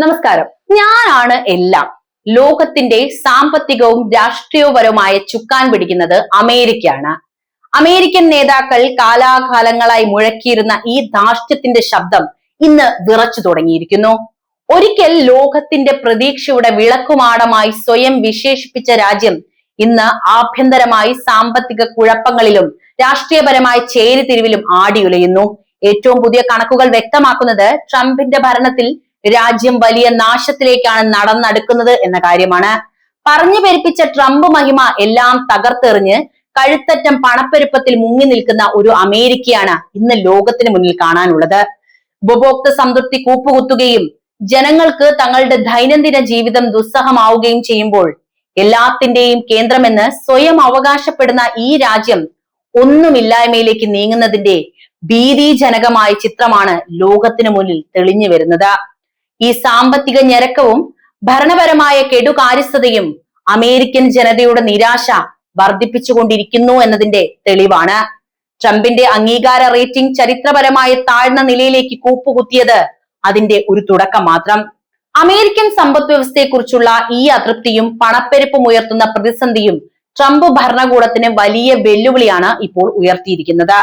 നമസ്കാരം. ഞാനാണ് എല്ലാം. ലോകത്തിന്റെ സാമ്പത്തികവും രാഷ്ട്രീയപരവുമായ ചുക്കാൻ പിടിക്കുന്നത് അമേരിക്കയാണ്. അമേരിക്കൻ നേതാക്കൾ കാലാകാലങ്ങളായി മുഴക്കിയിരുന്ന ഈ ധാർഷ്ട്യത്തിന്റെ ശബ്ദം ഇന്ന് വിറച്ചു തുടങ്ങിയിരിക്കുന്നു. ഒരിക്കൽ ലോകത്തിന്റെ പ്രതീക്ഷയുടെ വിളക്കുമാടമായി സ്വയം വിശേഷിപ്പിച്ച രാജ്യം ഇന്ന് ആഭ്യന്തരമായി സാമ്പത്തിക കുഴപ്പങ്ങളിലും രാഷ്ട്രീയപരമായ ചേരിതിരിവിലും ആടിയുലയുന്നു. ഏറ്റവും പുതിയ കണക്കുകൾ വ്യക്തമാക്കുന്നത് ട്രംപിന്റെ ഭരണത്തിൽ രാജ്യം വലിയ നാശത്തിലേക്കാണ് നടന്നടുക്കുന്നത് എന്ന കാര്യമാണ്. പറഞ്ഞു പെരുപ്പിച്ച ട്രംപ് മഹിമ എല്ലാം തകർത്തെറിഞ്ഞ് കഴുത്തറ്റം പണപ്പെരുപ്പത്തിൽ മുങ്ങി നിൽക്കുന്ന ഒരു അമേരിക്കയാണ് ഇന്ന് ലോകത്തിന് മുന്നിൽ കാണാനുള്ളത്. ഉപഭോക്തൃ സംതൃപ്തി കൂപ്പുകുത്തുകയും ജനങ്ങൾക്ക് തങ്ങളുടെ ദൈനംദിന ജീവിതം ദുസ്സഹമാവുകയും ചെയ്യുമ്പോൾ എല്ലാത്തിന്റെയും കേന്ദ്രമെന്ന് സ്വയം അവകാശപ്പെടുന്ന ഈ രാജ്യം ഒന്നുമില്ലായ്മയിലേക്ക് നീങ്ങുന്നതിന്റെ ഭീതിജനകമായ ചിത്രമാണ് ലോകത്തിനു മുന്നിൽ തെളിഞ്ഞു വരുന്നത്. ഈ സാമ്പത്തിക ഞെരക്കവും ഭരണപരമായ കെടുകാര്യസ്ഥതയും അമേരിക്കൻ ജനതയുടെ നിരാശ വർദ്ധിപ്പിച്ചുകൊണ്ടിരിക്കുന്നു എന്നതിന്റെ തെളിവാണ്. ട്രംപിന്റെ അംഗീകാര റേറ്റിംഗ് ചരിത്രപരമായ താഴ്ന്ന നിലയിലേക്ക് കൂപ്പുകുത്തിയത് അതിന്റെ ഒരു തുടക്കം മാത്രം. അമേരിക്കൻ സമ്പദ് വ്യവസ്ഥയെക്കുറിച്ചുള്ള ഈ അതൃപ്തിയും പണപ്പെരുപ്പും ഉയർത്തുന്ന പ്രതിസന്ധിയും ട്രംപ് ഭരണകൂടത്തിന് വലിയ വെല്ലുവിളിയാണ് ഇപ്പോൾ ഉയർത്തിയിരിക്കുന്നത്.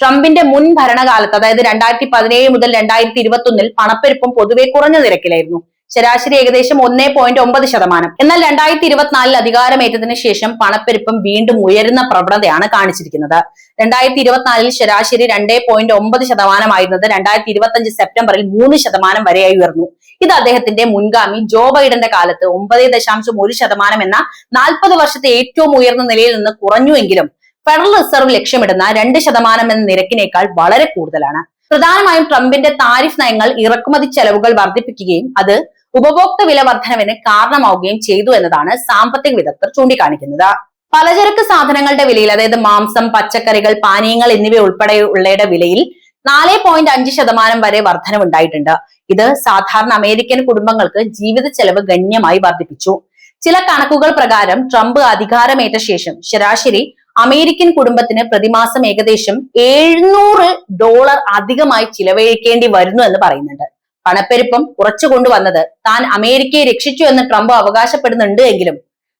ട്രംപിന്റെ മുൻ ഭരണകാലത്ത് അതായത് രണ്ടായിരത്തി പതിനേഴ് മുതൽ രണ്ടായിരത്തി ഇരുപത്തി ഒന്നിൽ പണപ്പെരുപ്പം പൊതുവെ കുറഞ്ഞ നിരക്കിലായിരുന്നു. ശരാശരി ഏകദേശം ഒന്നേ പോയിന്റ് ഒമ്പത് ശതമാനം. എന്നാൽ രണ്ടായിരത്തി ഇരുപത്തിനാലിൽ അധികാരമേറ്റതിനു ശേഷം പണപ്പെരുപ്പം വീണ്ടും ഉയരുന്ന പ്രവണതയാണ് കാണിച്ചിരിക്കുന്നത്. രണ്ടായിരത്തി ഇരുപത്തിനാലിൽ ശരാശരി രണ്ടേ പോയിന്റ് ഒമ്പത് ശതമാനമായിരുന്നത് രണ്ടായിരത്തി ഇരുപത്തി സെപ്റ്റംബറിൽ മൂന്ന് ശതമാനം വരെയായി ഉയർന്നു. ഇത് അദ്ദേഹത്തിന്റെ മുൻഗാമി ജോ ബൈഡന്റെ കാലത്ത് ഒമ്പത് ദശാംശം ഒരു ശതമാനം എന്ന നാൽപ്പത് വർഷത്തെ ഏറ്റവും ഉയർന്ന നിലയിൽ നിന്ന് കുറഞ്ഞുവെങ്കിലും ഫെഡറൽ റിസർവ് ലക്ഷ്യമിടുന്ന രണ്ട് ശതമാനം എന്ന നിരക്കിനേക്കാൾ വളരെ കൂടുതലാണ്. പ്രധാനമായും ട്രംപിന്റെ താരിഫ് നയങ്ങൾ ഇറക്കുമതി ചെലവുകൾ വർദ്ധിപ്പിക്കുകയും അത് ഉപഭോക്തൃ വില വർധനവിന് കാരണമാവുകയും ചെയ്തു എന്നതാണ് സാമ്പത്തിക വിദഗ്ധർ ചൂണ്ടിക്കാണിക്കുന്നത്. പലചരക്ക് സാധനങ്ങളുടെ വിലയിൽ അതായത് മാംസം പച്ചക്കറികൾ പാനീയങ്ങൾ എന്നിവ ഉൾപ്പെടെയുള്ളയുടെ വിലയിൽ നാല് പോയിന്റ് അഞ്ച് ശതമാനം വരെ വർധനവുണ്ടായിട്ടുണ്ട്. ഇത് സാധാരണ അമേരിക്കൻ കുടുംബങ്ങൾക്ക് ജീവിത ചെലവ് ഗണ്യമായി വർദ്ധിപ്പിച്ചു. ചില കണക്കുകൾ പ്രകാരം ട്രംപ് അധികാരമേറ്റ ശേഷം ശരാശരി അമേരിക്കൻ കുടുംബത്തിന് പ്രതിമാസം ഏകദേശം എഴുന്നൂറ് ഡോളർ അധികമായി ചിലവഴിക്കേണ്ടി വരുന്നു എന്ന് പറയുന്നുണ്ട്. പണപ്പെരുപ്പം കുറച്ചു കൊണ്ടുവന്നത് താൻ അമേരിക്കയെ രക്ഷിച്ചു എന്ന് ട്രംപ് അവകാശപ്പെടുന്നുണ്ട് എങ്കിലും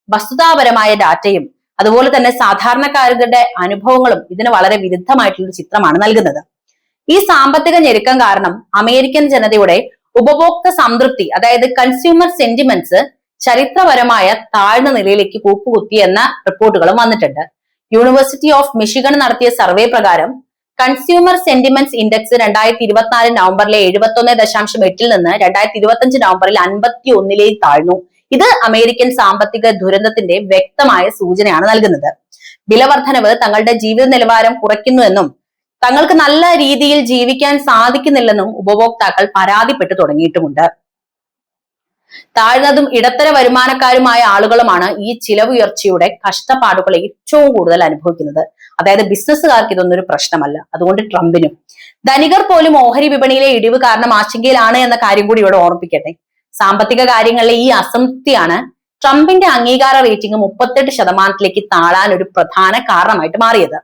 വസ്തുതാപരമായ ഡാറ്റയും അതുപോലെ തന്നെ സാധാരണക്കാരുടെ അനുഭവങ്ങളും ഇതിന് വളരെ വിരുദ്ധമായിട്ടുള്ള ചിത്രമാണ് നൽകുന്നത്. ഈ സാമ്പത്തിക ഞെരുക്കം കാരണം അമേരിക്കൻ ജനതയുടെ ഉപഭോക്തൃ സംതൃപ്തി അതായത് കൺസ്യൂമർ സെന്റിമെന്റ്സ് ചരിത്രപരമായ താഴ്ന്ന നിലയിലേക്ക് കൂപ്പുകുത്തി എന്ന റിപ്പോർട്ടുകളും വന്നിട്ടുണ്ട്. യൂണിവേഴ്സിറ്റി ഓഫ് മിഷിഗൺ നടത്തിയ സർവേ പ്രകാരം കൺസ്യൂമർ സെന്റിമെന്റ്സ് ഇൻഡെക്സ് രണ്ടായിരത്തി ഇരുപത്തിനാല് നവംബറിലെ എഴുപത്തി ദശാംശം എട്ടിൽ നിന്ന് രണ്ടായിരത്തി ഇരുപത്തി നവംബറിൽ അൻപത്തി ഒന്നിലേക്ക് താഴ്ന്നു. ഇത് അമേരിക്കൻ സാമ്പത്തിക ദുരന്തത്തിന്റെ വ്യക്തമായ സൂചനയാണ് നൽകുന്നത്. വിലവർദ്ധനവ് തങ്ങളുടെ ജീവിത നിലവാരം കുറയ്ക്കുന്നുവെന്നും തങ്ങൾക്ക് നല്ല രീതിയിൽ ജീവിക്കാൻ സാധിക്കുന്നില്ലെന്നും ഉപഭോക്താക്കൾ പരാതിപ്പെട്ടു തുടങ്ങിയിട്ടുമുണ്ട്. താഴ്ന്നതും ഇടത്തര വരുമാനക്കാരുമായ ആളുകളുമാണ് ഈ ചിലവുയർച്ചയുടെ കഷ്ടപ്പാടുകൾ ഏറ്റവും കൂടുതൽ അനുഭവിക്കുന്നത്. അതായത് ബിസിനസ്സുകാർക്ക് ഇതൊന്നൊരു പ്രശ്നമല്ല. അതുകൊണ്ട് ട്രംപിനും. ധനികർ പോലും ഓഹരി വിപണിയിലെ ഇടിവ് കാരണം ആശങ്കയിലാണ് എന്ന കാര്യം കൂടി ഇവിടെ ഓർമ്മിപ്പിക്കട്ടെ. സാമ്പത്തിക കാര്യങ്ങളിലെ ഈ അസംതൃപ്തിയാണ് ട്രംപിന്റെ അംഗീകാര റേറ്റിംഗ് മുപ്പത്തെട്ട് ശതമാനത്തിലേക്ക് താഴാൻ ഒരു പ്രധാന കാരണമായിട്ട് മാറിയത്.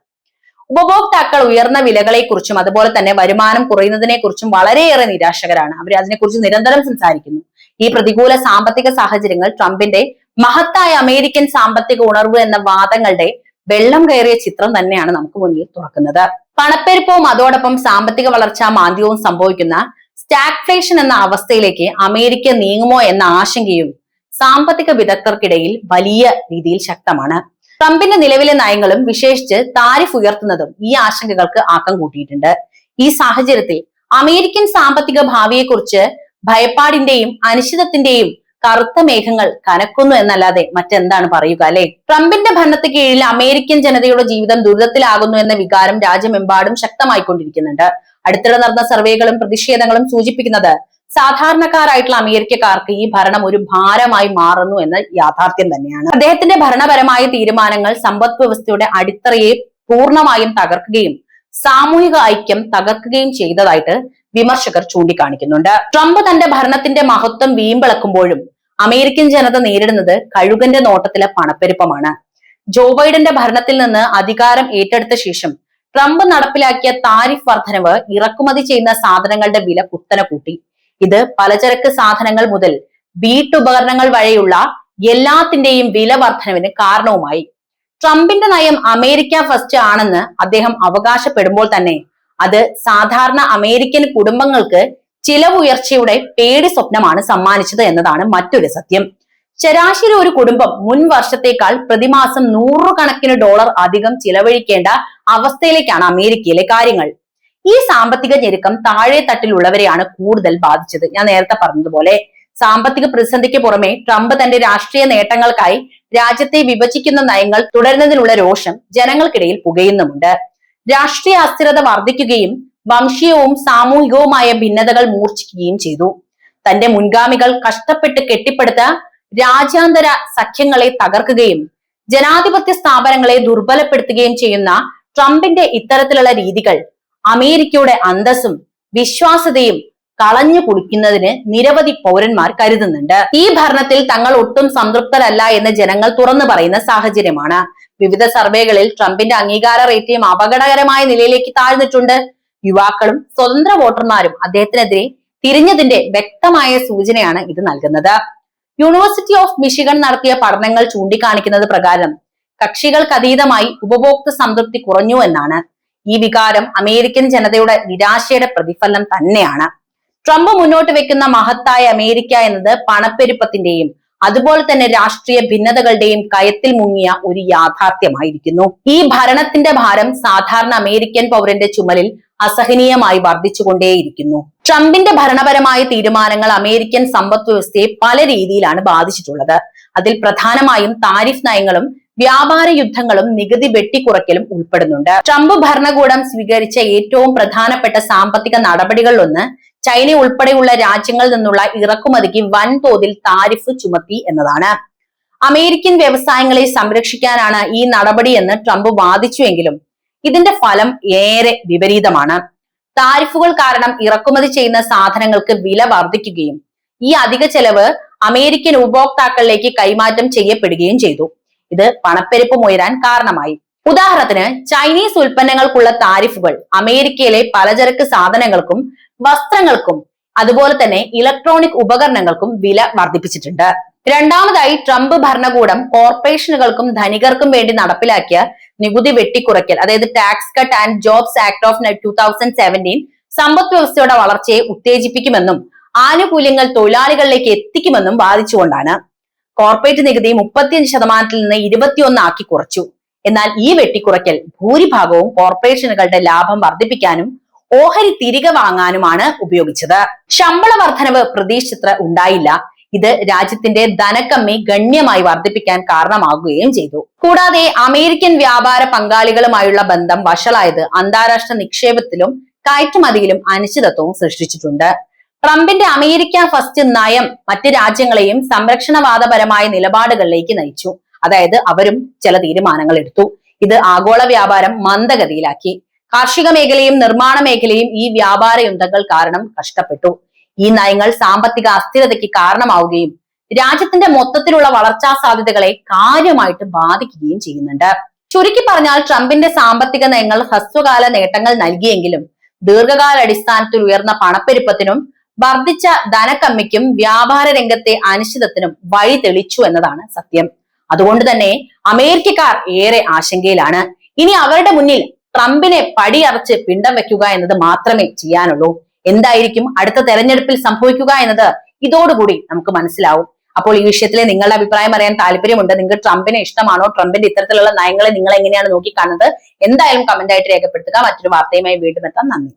ഉപഭോക്താക്കൾ ഉയർന്ന വിലകളെക്കുറിച്ചും അതുപോലെ തന്നെ വരുമാനം കുറയുന്നതിനെ കുറിച്ചും വളരെയേറെ നിരാശകരാണ്. അവർ അതിനെക്കുറിച്ച് നിരന്തരം സംസാരിക്കുന്നു. ഈ പ്രതികൂല സാമ്പത്തിക സാഹചര്യങ്ങൾ ട്രംപിന്റെ മഹത്തായ അമേരിക്കൻ സാമ്പത്തിക ഉണർവ് എന്ന വാദങ്ങളുടെ വെള്ളം കയറിയ ചിത്രം തന്നെയാണ് നമുക്ക് മുന്നിൽ തുറക്കുന്നത്. പണപ്പെരുപ്പവും അതോടൊപ്പം സാമ്പത്തിക വളർച്ചാ മാന്ദ്യവും സംഭവിക്കുന്ന സ്റ്റാഗ്ഫ്ലേഷൻ എന്ന അവസ്ഥയിലേക്ക് അമേരിക്ക നീങ്ങുമോ എന്ന ആശങ്കയും സാമ്പത്തിക വിദഗ്ധർക്കിടയിൽ വലിയ രീതിയിൽ ശക്തമാണ്. ട്രംപിന്റെ നിലവിലെ നയങ്ങളും വിശേഷിച്ച് താരിഫ് ഉയർത്തുന്നതും ഈ ആശങ്കകൾക്ക് ആക്കം കൂട്ടിയിട്ടുണ്ട്. ഈ സാഹചര്യത്തിൽ അമേരിക്കൻ സാമ്പത്തിക ഭാവിയെക്കുറിച്ച് ഭയപ്പാടിന്റെയും അനിശ്ചിതത്തിന്റെയും കറുത്ത മേഘങ്ങൾ കനക്കുന്നു എന്നല്ലാതെ മറ്റെന്താണ് പറയുക അല്ലെ? ട്രംപിന്റെ ഭരണത്തിന് കീഴിൽ അമേരിക്കൻ ജനതയുടെ ജീവിതം ദുരിതത്തിലാകുന്നു എന്ന വികാരം രാജ്യമെമ്പാടും ശക്തമായിക്കൊണ്ടിരിക്കുന്നുണ്ട്. അടുത്തിടെ നടന്ന സർവേകളും പ്രതിഷേധങ്ങളും സൂചിപ്പിക്കുന്നത് സാധാരണക്കാരായിട്ടുള്ള അമേരിക്കക്കാർക്ക് ഈ ഭരണം ഒരു ഭാരമായി മാറുന്നു എന്ന യാഥാർത്ഥ്യം തന്നെയാണ്. അദ്ദേഹത്തിന്റെ ഭരണപരമായ തീരുമാനങ്ങൾ സമ്പദ് വ്യവസ്ഥയുടെ അടിത്തറയെ പൂർണമായും തകർക്കുകയും സാമൂഹിക ഐക്യം തകർക്കുകയും ചെയ്തതായിട്ട് വിമർശകർ ചൂണ്ടിക്കാണിക്കുന്നുണ്ട്. ട്രംപ് തന്റെ ഭരണത്തിന്റെ മഹത്വം വീമ്പിളക്കുമ്പോഴും അമേരിക്കൻ ജനത നേരിടുന്നത് കഴുകന്റെ നോട്ടത്തിലെ പണപ്പെരുപ്പമാണ്. ജോ ബൈഡന്റെ ഭരണത്തിൽ നിന്ന് അധികാരം ഏറ്റെടുത്ത ശേഷം ട്രംപ് നടപ്പിലാക്കിയ താരിഫ് വർധനവ് ഇറക്കുമതി ചെയ്യുന്ന സാധനങ്ങളുടെ വില കുത്തനെ കൂട്ടി. ഇത് പലചരക്ക് സാധനങ്ങൾ മുതൽ വീട്ടുപകരണങ്ങൾ വഴിയുള്ള എല്ലാത്തിന്റെയും വില വർധനവിന് കാരണവുമായി. ട്രംപിന്റെ നയം അമേരിക്ക ഫസ്റ്റ് ആണെന്ന് അദ്ദേഹം അവകാശപ്പെടുമ്പോൾ തന്നെ അത് സാധാരണ അമേരിക്കൻ കുടുംബങ്ങൾക്ക് ചിലവുയർച്ചയുടെ പേടി സ്വപ്നമാണ് സമ്മാനിച്ചത് എന്നതാണ് മറ്റൊരു സത്യം. ശരാശരി ഒരു കുടുംബം മുൻ വർഷത്തേക്കാൾ പ്രതിമാസം നൂറുകണക്കിന് ഡോളർ അധികം ചിലവഴിക്കേണ്ട അവസ്ഥയിലേക്കാണ് അമേരിക്കയിലെ കാര്യങ്ങൾ. ഈ സാമ്പത്തിക ഞെരുക്കം താഴെ തട്ടിലുള്ളവരെയാണ് കൂടുതൽ ബാധിച്ചത്. ഞാൻ നേരത്തെ പറഞ്ഞതുപോലെ സാമ്പത്തിക പ്രതിസന്ധിക്ക് പുറമെ ട്രംപ് തന്റെ രാഷ്ട്രീയ നേട്ടങ്ങൾക്കായി രാജ്യത്തെ വിഭജിക്കുന്ന നയങ്ങൾ തുടരുന്നതിനുള്ള രോഷം ജനങ്ങൾക്കിടയിൽ പുകയുന്നുമുണ്ട്. രാഷ്ട്രീയ അസ്ഥിരത വർദ്ധിക്കുകയും വംശീയവും സാമൂഹികവുമായ ഭിന്നതകൾ മൂർച്ഛിക്കുകയും ചെയ്തു. തന്റെ മുൻഗാമികൾ കഷ്ടപ്പെട്ട് കെട്ടിപ്പടുത്ത രാജ്യാന്തര സഖ്യങ്ങളെ തകർക്കുകയും ജനാധിപത്യ സ്ഥാപനങ്ങളെ ദുർബലപ്പെടുത്തുകയും ചെയ്യുന്ന ട്രംപിന്റെ ഇത്തരത്തിലുള്ള രീതികൾ അമേരിക്കയുടെ അന്തസ്സും വിശ്വാസ്യതയും കളഞ്ഞു കുളിക്കുന്നതിന് നിരവധി പൗരന്മാർ കരുതുന്നുണ്ട്. ഈ ഭരണത്തിൽ തങ്ങൾ ഒട്ടും സംതൃപ്തരല്ല എന്ന് ജനങ്ങൾ തുറന്നു പറയുന്ന സാഹചര്യമാണ്. വിവിധ സർവേകളിൽ ട്രംപിന്റെ അംഗീകാര റേറ്റിംഗ് അപകടകരമായ നിലയിലേക്ക് താഴ്ന്നിട്ടുണ്ട്. യുവാക്കളും സ്വതന്ത്ര വോട്ടർമാരും അദ്ദേഹത്തിനെതിരെ തിരിഞ്ഞതിന്റെ വ്യക്തമായ സൂചനയാണ് ഇത് നൽകുന്നത്. യൂണിവേഴ്സിറ്റി ഓഫ് മിഷിഗൺ നടത്തിയ പഠനങ്ങൾ ചൂണ്ടിക്കാണിക്കുന്നത് പ്രകാരം കക്ഷികൾക്കതീതമായി ഉപഭോക്തൃ സംതൃപ്തി കുറഞ്ഞു എന്നാണ്. ഈ വികാരം അമേരിക്കൻ ജനതയുടെ നിരാശയുടെ പ്രതിഫലനം തന്നെയാണ്. ട്രംപ് മുന്നോട്ട് വെക്കുന്ന മഹത്തായ അമേരിക്ക എന്നത് പണപ്പെരുപ്പത്തിന്റെയും അതുപോലെ തന്നെ രാഷ്ട്രീയ ഭിന്നതകളുടെയും കയത്തിൽ മുങ്ങിയ ഒരു യാഥാർത്ഥ്യമായിരിക്കുന്നു. ഈ ഭരണത്തിന്റെ ഭാരം സാധാരണ അമേരിക്കൻ പൗരന്റെ ചുമലിൽ അസഹനീയമായി വർദ്ധിച്ചുകൊണ്ടേയിരിക്കുന്നു. ട്രംപിന്റെ ഭരണപരമായ തീരുമാനങ്ങൾ അമേരിക്കൻ സമ്പദ് വ്യവസ്ഥയെ പല രീതിയിലാണ് ബാധിച്ചിട്ടുള്ളത്. അതിൽ പ്രധാനമായും താരിഫ് നയങ്ങളും വ്യാപാര യുദ്ധങ്ങളും നികുതി വെട്ടിക്കുറയ്ക്കലും ഉൾപ്പെടുന്നുണ്ട്. ട്രംപ് ഭരണകൂടം സ്വീകരിച്ച ഏറ്റവും പ്രധാനപ്പെട്ട സാമ്പത്തിക നടപടികളിലൊന്ന് ചൈന ഉൾപ്പെടെയുള്ള രാജ്യങ്ങളിൽ നിന്നുള്ള ഇറക്കുമതിക്ക് വൻതോതിൽ താരിഫ് ചുമത്തി എന്നതാണ്. അമേരിക്കൻ വ്യവസായങ്ങളെ സംരക്ഷിക്കാനാണ് ഈ നടപടിയെന്ന് ട്രംപ് വാദിച്ചുവെങ്കിലും ഇതിന്റെ ഫലം ഏറെ വിപരീതമാണ്. താരിഫുകൾ കാരണം ഇറക്കുമതി ചെയ്യുന്ന സാധനങ്ങൾക്ക് വില വർദ്ധിക്കുകയും ഈ അധിക ചെലവ് അമേരിക്കൻ ഉപഭോക്താക്കളിലേക്ക് കൈമാറ്റം ചെയ്യപ്പെടുകയും ചെയ്തു. ഇത് പണപ്പെരുപ്പം ഉയരാൻ കാരണമായി. ഉദാഹരണത്തിന് ചൈനീസ് ഉൽപ്പന്നങ്ങൾക്കുള്ള താരിഫുകൾ അമേരിക്കയിലെ പലചരക്ക് സാധനങ്ങൾക്കും വസ്ത്രങ്ങൾക്കും അതുപോലെ തന്നെ ഇലക്ട്രോണിക് ഉപകരണങ്ങൾക്കും വില വർദ്ധിപ്പിച്ചിട്ടുണ്ട്. രണ്ടാമതായി ട്രംപ് ഭരണകൂടം കോർപ്പറേഷനുകൾക്കും ധനികർക്കും വേണ്ടി നടപ്പിലാക്കിയ നികുതി വെട്ടിക്കുറയ്ക്കൽ അതായത് tax cut and jobs act of two thousand seventeen സമ്പദ് വ്യവസ്ഥയുടെ വളർച്ചയെ ഉത്തേജിപ്പിക്കുമെന്നും ആനുകൂല്യങ്ങൾ തൊഴിലാളികളിലേക്ക് എത്തിക്കുമെന്നും വാദിച്ചുകൊണ്ടാണ്. കോർപ്പറേറ്റ് നികുതി മുപ്പത്തിയഞ്ച് ശതമാനത്തിൽ നിന്ന് ഇരുപത്തിയൊന്ന് ആക്കി കുറച്ചു. എന്നാൽ ഈ വെട്ടിക്കുറയ്ക്കൽ ഭൂരിഭാഗവും കോർപ്പറേഷനുകളുടെ ലാഭം വർദ്ധിപ്പിക്കാനും ഓഹരി തിരികെ വാങ്ങാനുമാണ് ഉപയോഗിച്ചത്. ശമ്പള വർധനവ് പ്രതീക്ഷിച്ചത്ര ഉണ്ടായില്ല. ഇത് രാജ്യത്തിന്റെ ധനക്കമ്മി ഗണ്യമായി വർദ്ധിപ്പിക്കാൻ കാരണമാകുകയും ചെയ്തു. കൂടാതെ അമേരിക്കൻ വ്യാപാര പങ്കാളികളുമായുള്ള ബന്ധം വഷളായത് അന്താരാഷ്ട്ര നിക്ഷേപത്തിലും കയറ്റുമതിയിലും അനിശ്ചിതത്വവും സൃഷ്ടിച്ചിട്ടുണ്ട്. ട്രംപിന്റെ അമേരിക്ക ഫസ്റ്റ് നയം മറ്റ് രാജ്യങ്ങളെയും സംരക്ഷണവാദപരമായ നിലപാടുകളിലേക്ക് നയിച്ചു. അതായത് അവരും ചില തീരുമാനങ്ങൾ എടുത്തു. ഇത് ആഗോള വ്യാപാരം മന്ദഗതിയിലാക്കി. കാർഷിക മേഖലയും നിർമ്മാണ മേഖലയും ഈ വ്യാപാര യുദ്ധങ്ങൾ കാരണം കഷ്ടപ്പെട്ടു ഈ നയങ്ങൾ സാമ്പത്തിക അസ്ഥിരതയ്ക്ക് കാരണമാവുകയും രാജ്യത്തിന്റെ മൊത്തത്തിലുള്ള വളർച്ചാ സാധ്യതകളെ കാര്യമായിട്ട് ബാധിക്കുകയും ചെയ്യുന്നുണ്ട്. ചുരുക്കി പറഞ്ഞാൽ ട്രംപിന്റെ സാമ്പത്തിക നയങ്ങൾ ഹ്രസ്വകാല നേട്ടങ്ങൾ നൽകിയെങ്കിലും ദീർഘകാല അടിസ്ഥാനത്തിൽ ഉയർന്ന പണപ്പെരുപ്പത്തിനും വർദ്ധിച്ച ധനക്കമ്മിക്കും വ്യാപാര രംഗത്തെ അനിശ്ചിതത്തിനും വഴി തെളിച്ചു എന്നതാണ് സത്യം. അതുകൊണ്ട് തന്നെ അമേരിക്കക്കാർ ഏറെ ആശങ്കയിലാണ്. ഇനി അവരുടെ മുന്നിൽ ട്രംപിനെ പടിയറച്ച് പിണ്ടം വെക്കുക എന്നത് മാത്രമേ ചെയ്യാനുള്ളൂ. എന്തായിരിക്കും അടുത്ത തെരഞ്ഞെടുപ്പിൽ സംഭവിക്കുക എന്നത് ഇതോടുകൂടി നമുക്ക് മനസ്സിലാവും. അപ്പോൾ ഈ വിഷയത്തിൽ നിങ്ങളുടെ അഭിപ്രായം അറിയാൻ താല്പര്യമുണ്ട്. നിങ്ങൾക്ക് ട്രംപിനെ ഇഷ്ടമാണോ? ട്രംപിന്റെ ഇത്തരത്തിലുള്ള നയങ്ങളെ നിങ്ങൾ എങ്ങനെയാണ് നോക്കിക്കാണുന്നത്? എന്തായാലും കമന്റ് ആയിട്ട് രേഖപ്പെടുത്തുക. മറ്റൊരു വാർത്തയുമായി വീണ്ടും എത്താം. നന്ദി.